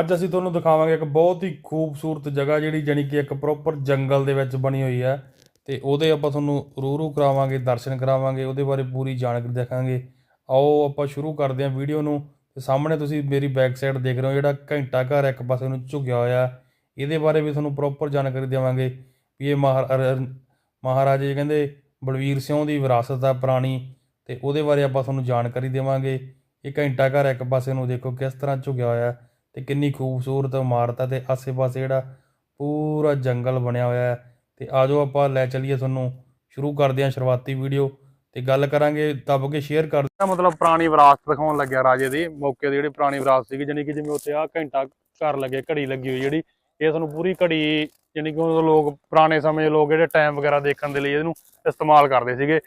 ਅੱਜ ਅਸੀਂ ਤੁਹਾਨੂੰ ਦਿਖਾਵਾਂਗੇ ਇੱਕ ਬਹੁਤ ਹੀ ਖੂਬਸੂਰਤ ਜਗ੍ਹਾ ਜਿਹੜੀ ਜਾਣੀ ਕਿ ਇੱਕ ਪ੍ਰੋਪਰ ਜੰਗਲ ਦੇ ਵਿੱਚ ਬਣੀ ਹੋਈ ਹੈ। ਤੇ ਉਹਦੇ ਆਪਾਂ ਤੁਹਾਨੂੰ ਰੂ-ਰੂ ਕਰਾਵਾਂਗੇ, ਦਰਸ਼ਨ ਕਰਾਵਾਂਗੇ, ਉਹਦੇ ਬਾਰੇ ਪੂਰੀ ਜਾਣਕਾਰੀ ਦੇਖਾਂਗੇ। ਆਓ ਆਪਾਂ ਸ਼ੁਰੂ ਕਰਦੇ ਹਾਂ ਵੀਡੀਓ ਨੂੰ। ਤੇ ਸਾਹਮਣੇ ਤੁਸੀਂ ਮੇਰੀ ਬੈਕ ਸਾਈਡ ਦੇਖ ਰਹੇ ਹੋ, ਜਿਹੜਾ ਘੰਟਾ ਘਰ ਇੱਕ ਪਾਸੇ ਨੂੰ ਝੁਕਿਆ ਹੋਇਆ। ਇਹਦੇ ਬਾਰੇ ਵੀ ਤੁਹਾਨੂੰ ਪ੍ਰੋਪਰ ਜਾਣਕਾਰੀ ਦੇਵਾਂਗੇ ਵੀ ਇਹ ਮਹਾਰਾ- ਮਹਾਰਾਜੇ ਜੀ ਕਹਿੰਦੇ ਬਲਵੀਰ ਸਿੰਘ ਦੀ ਵਿਰਾਸਤ ਆ ਪੁਰਾਣੀ। ਤੇ ਉਹਦੇ ਬਾਰੇ ਆਪਾਂ ਤੁਹਾਨੂੰ ਜਾਣਕਾਰੀ ਦੇਵਾਂਗੇ। ਇਹ ਘੰਟਾ ਘਰ ਇੱਕ ਪਾਸੇ ਨੂੰ ਦੇਖੋ ਕਿਸ ਤਰ੍ਹਾਂ ਝੁਕਿਆ ਹੋਇਆ। ਤੇ ਕਿੰਨੀ ਖੂਬਸੂਰਤ ਇਮਾਰਤ ਹੈ ਤੇ ਆਸੇ-ਪਾਸੇ ਜਿਹੜਾ ਪੂਰਾ ਜੰਗਲ ਬਣਿਆ ਹੋਇਆ ਹੈ। ਤੇ ਆਜੋ ਆਪਾਂ ਲੈ ਚਲੀਏ ਤੁਹਾਨੂੰ ਸ਼ੁਰੂ ਕਰਦੇ ਹਾਂ ਸ਼ੁਰੂਆਤੀ ਵੀਡੀਓ ਤੇ ਗੱਲ ਕਰਾਂਗੇ ਦੱਬ ਕੇ ਸ਼ੇਅਰ ਕਰ ਮਤਲਬ ਪੁਰਾਣੀ ਵਿਰਾਸਤ ਦਿਖਾਉਣ ਲੱਗਿਆ ਰਾਜੇ ਦੀ, ਮੌਕੇ ਦੀ ਜਿਹੜੀ ਪੁਰਾਣੀ ਵਿਰਾਸਤ ਸੀਗੀ, ਜਾਣੀ ਕਿ ਜਿਵੇਂ ਉੱਥੇ ਆ ਘੰਟਾ ਘਰ ਲੱਗੇ, ਘੜੀ ਲੱਗੀ ਹੋਈ ਜਿਹੜੀ, ਇਹ ਤੁਹਾਨੂੰ ਪੂਰੀ ਘੜੀ, ਜਾਣੀ ਕਿ ਉਹ ਲੋਕ ਪੁਰਾਣੇ ਸਮੇਂ ਦੇ ਲੋਕ ਜਿਹੜੇ ਟਾਈਮ ਵਗੈਰਾ ਦੇਖਣ ਦੇ ਲਈ ਇਹਨੂੰ ਇਸਤੇਮਾਲ ਕਰਦੇ ਸੀਗੇ।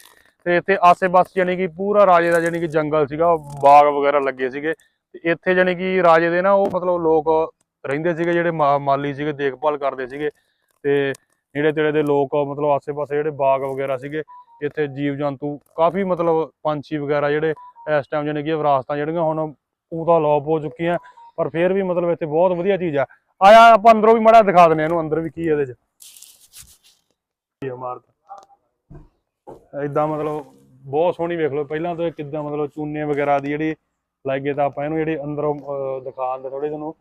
ਤੇ ਇੱਥੇ ਆਸੇ-ਪਾਸੇ ਜਾਣੀ ਕਿ ਪੂਰਾ ਰਾਜੇ ਦਾ ਜਾਣੀ ਕਿ ਜੰਗਲ ਸੀਗਾ, ਬਾਗ ਵਗੈਰਾ ਲੱਗੇ ਸੀਗੇ। ਤੇ ਇੱਥੇ ਜਾਣੀ ਕਿ ਰਾਜੇ ਦੇ ਨਾ ਉਹ ਮਤਲਬ ਲੋਕ ਰਹਿੰਦੇ ਸੀਗੇ, ਜਿਹੜੇ ਮਾ- ਮਾਲੀ ਸੀਗੇ, ਦੇਖਭਾਲ ਕਰਦੇ ਸੀਗੇ ਤੇ ਨੇੜੇ ਤੇੜੇ ਦੇ ਲੋਕ ਮਤਲਬ ਆਸੇ-ਪਾਸੇ ਜਿਹੜੇ ਬਾਗ ਵਗੈਰਾ ਸੀਗੇ, ਇੱਥੇ ਜੀਵ ਜੰਤੂ ਕਾਫੀ ਮਤਲਬ ਪੰਛੀ ਵਗੈਰਾ ਜਿਹੜੇ ਇਸ ਟਾਈਮ ਜਾਣੀ ਕਿ ਵਿਰਾਸਤਾਂ ਜਿਹੜੀਆਂ ਹੁਣ ਉਹ ਤਾਂ ਲੋਪ ਹੋ ਚੁੱਕੀਆਂ, ਪਰ ਫਿਰ ਵੀ ਮਤਲਬ ਇੱਥੇ ਬਹੁਤ ਵਧੀਆ ਚੀਜ਼ ਆ। ਆਇਆ, ਆਪਾਂ ਅੰਦਰੋਂ ਵੀ ਮਾੜਾ ਦਿਖਾ ਦਿੰਦੇ ਆ ਇਹਨੂੰ, ਅੰਦਰ ਵੀ ਕੀ ਇਹਦੇ ਚ। ਕੀ ਇਮਾਰਤ। ਇਦਾਂ ਮਤਲਬ ਬਹੁਤ ਸੋਹਣੀ ਵੇਖ ਲਓ, ਪਹਿਲਾਂ ਤਾਂ ਇਹ ਕਿੱਦਾਂ ਮਤਲਬ ਚੂਨੇ ਵਗੈਰਾ ਦੀ ਜਿਹੜੀ ਲੱਗੇ ਤਾਂ ਆਪਾਂ ਇਹਨੂੰ ਜਿਹੜੀ ਅੰਦਰੋਂ ਅਹ, ਦਿਖਾਉਣ ਦੇ ਥੋੜੇ ਜਿਹਨੂੰ